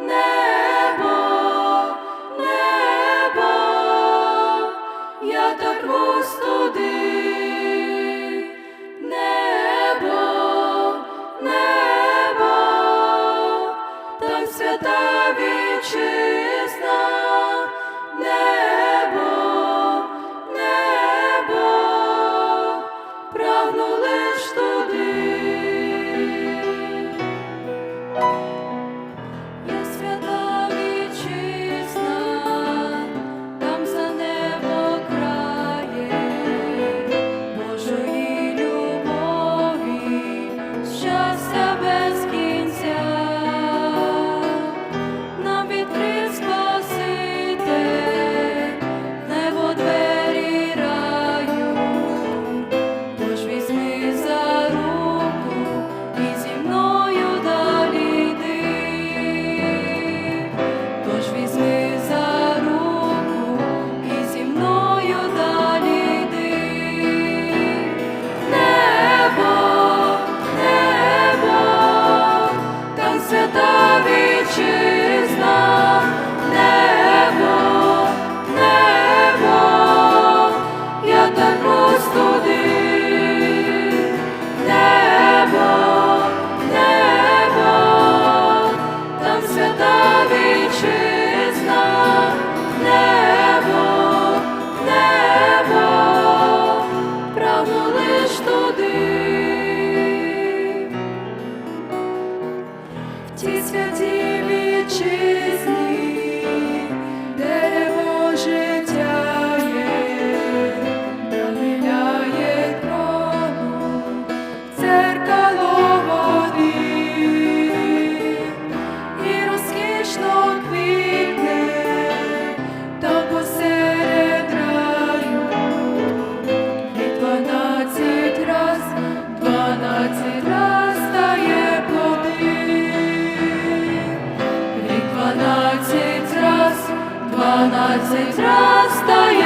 Nemo, Nemo, ja tak muszę. ті святі вітчизні, дерево життя церкало води і розкішно квітне, та посеред раю дванадцять раз, дванадцять раз. Дванадцять раз дає